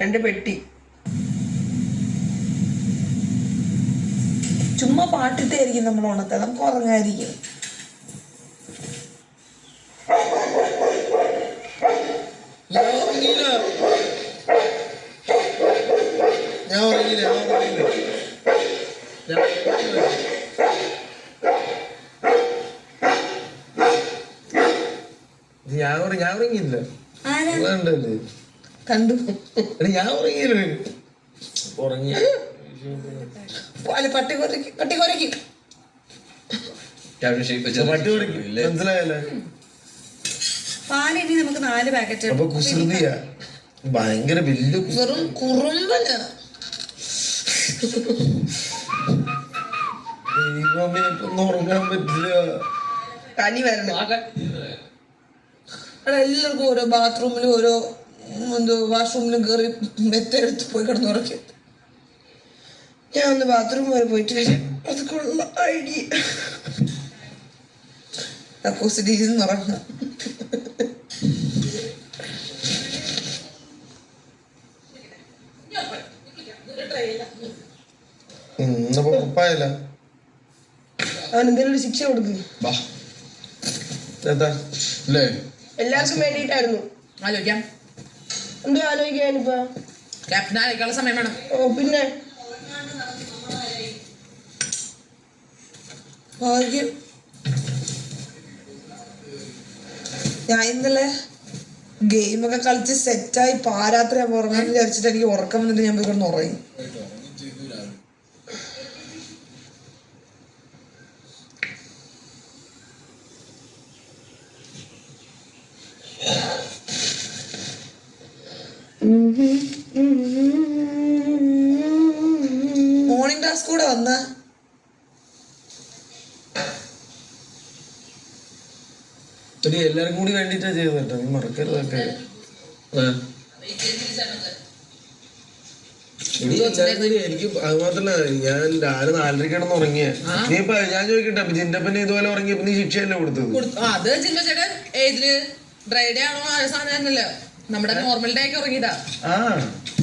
രണ്ട് പെട്ടി. ചുമ്മാ പാട്ടിട്ടായിരിക്കും നമ്മൾ ഉണർത്താൻ നമുക്ക് ഉറങ്ങാതിരിക്കും ഞാൻ ഉറങ്ങിയില്ല. ഞാൻ ഉറങ്ങിയില്ല. ഞാൻ ഞാൻ ഉറങ്ങിയില്ല. കണ്ടു. ഞാൻ ഉറങ്ങിയില്ല. ഉറങ്ങി. അല്ല പട്ടി കൊരക്കി പട്ടി കൊരക്കി. പട്ടി മനസ്സിലായല്ലേ? പാലിനി നമുക്ക് നാല് പാക്കറ്റ് അപ്പൊ കുസൃതിയാ. ഭയങ്കര വലിയ. വെറും ഉറങ്ങാൻ പറ്റില്ല. കനി വരണം. അവിടെ എല്ലാവർക്കും ഓരോ ബാത്റൂമിലും ഓരോ എന്തോ വാഷ്റൂമിലും കയറി മെത്തെടുത്ത് പോയി കിടന്നുറക്കി ഞാൻ ഒന്ന് ബാത്റൂം വരെ പോയിട്ട് വരാം. അതൊക്കെയുള്ള ഐഡിയ. ഉം, ഇന്നിപ്പോ കുപ്പായല്ല. അവൻ എന്തെങ്കിലും ശിക്ഷ കൊടുക്കും. എന്താ അല്ലേ എല്ലാവർക്കും വേണ്ടിയിട്ടായിരുന്നു. ആലോചിക്കാം. എന്തോ ആലോചിക്കാനിപ്പോ ക്യാപ്റ്റൻ ആലോചിക്കാനുള്ള സമയം വേണം. ഓ പിന്നെ? ഭാഗ്യം. ഞാൻ ഇന്നലെ ഗെയിമൊക്കെ കളിച്ച് സെറ്റായി പാരാത്രി ഉറങ്ങാൻ വിചാരിച്ചിട്ട് എനിക്ക് ഉറക്കം വന്നിട്ട് ഞാൻ പോയി കിടന്ന് ഉറങ്ങി. മോർണിംഗ് ക്ലാസ് കൂടെ വന്ന. എല്ലാരും കൂടി വേണ്ടിട്ടാ ചെയ്തത് കേട്ടോ. നീ മറക്കരുതൊക്കെ എനിക്ക് അത് മാത്രല്ല ഞാൻ രാവിലെ നാലരക്കാണെന്ന് ഉറങ്ങിയ. നീ ഇപ്പൊ ഞാൻ ചോദിക്കട്ടെ അപ്പൊ ജിന്റപ്പനെ ഇതുപോലെ ഉറങ്ങിയപ്പോ നീ ശിക്ഷയല്ലേ കൊടുത്തത്? അത് ചേട്ടൻ ഏതിൽ? ആണോ നമ്മുടെ നോർമൽ ഡേ ഒക്കെ ഉറങ്ങിയതാ. ആ.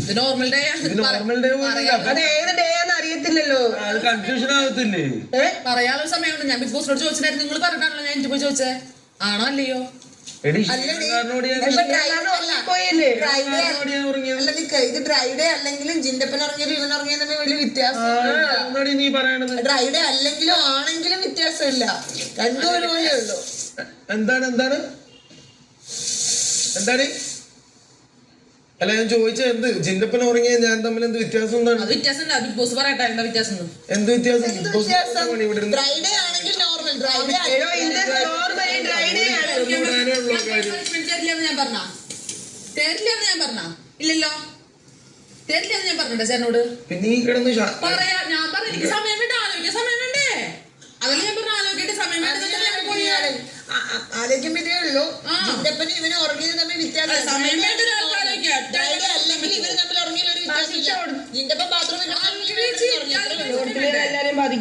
ഇത് നോർമൽ ഡേ നോർമൽ ഡേ അത് ഏത് ഡേ എന്ന് അറിയത്തില്ലല്ലോ. അത് കൺഫ്യൂഷൻ ഏ? പറയാനുള്ള സമയമുണ്ട്. ഞാൻ ബിഗ് ബോസിനോട് ചോദിച്ചിട്ടായിരുന്നു നിങ്ങൾ പറഞ്ഞിട്ടാണല്ലോ ഞാൻ എനിക്ക് പോയി ചോദിച്ചേ. ആണോ അല്ലയോ? ഇത് ഡ്രൈഡേ അല്ലെങ്കിലും ജിൻഡപ്പൻ ഇറങ്ങിയത് ഇവൻ ഇറങ്ങിയത് തമ്മിൽ വലിയ വ്യത്യാസം ഡ്രൈഡേ അല്ലെങ്കിലും ആണെങ്കിലും വ്യത്യാസമില്ല. രണ്ടും ഒരുപോലെ ഉള്ളൂ. എന്താണ് എന്താണ്? എന്താണ്? അല്ല ഞാൻ ചോദിച്ചത് എന്ത്? ജിൻഡപ്പൻ ഉറങ്ങിയ ഞാൻ തമ്മിൽ എന്ത് വ്യത്യാസം എന്താണ്? അത് വ്യത്യാസം ഇല്ല ബിഗ് ബോസ് പറയട്ടെ എന്താ വ്യത്യാസം എന്ന്. എന്ത് വ്യത്യാസം? എന്ത് ബോസ് വ്യത്യാസം? ഇവിടെ ഇരുന്ന് ഡ്രൈ ഡേ ആണെങ്കിൽ normal dry day normal dry day ആണ് ഞാൻ ഇടാനുള്ള കാര്യം. punishment തരില്ലെന്ന് ഞാൻ പറഞ്ഞാ? തരില്ലെന്ന് ഞാൻ പറഞ്ഞാ? ഇല്ലല്ലോ. തരില്ലെന്ന് ഞാൻ പറഞ്ഞിട്ടെ ചേട്ടനോട്? പിന്നെ ഈ കിടന്ന് ശാ- പറയാ ഞാൻ പറഞ്ഞു എനിക്ക് സമയം വേണ്ട ആലോചിക്കാൻ സമയം വേണ്ടേ? അതല്ല ഞാൻ ആലോചിക്കുമ്പോ ഇതേ ഉള്ളൂ ചിന്തപ്പനും ഇവന് ഉറങ്ങിയത് തമ്മിൽ വ്യത്യാസം. അല്ലെങ്കിൽ ഇവർ തമ്മിൽ ഉറങ്ങിയ ഒരു വ്യത്യാസമില്ല. ചിന്തപ്പൻ ബാത്റൂമിൽ എല്ലാരെയും ബാധിക്കും.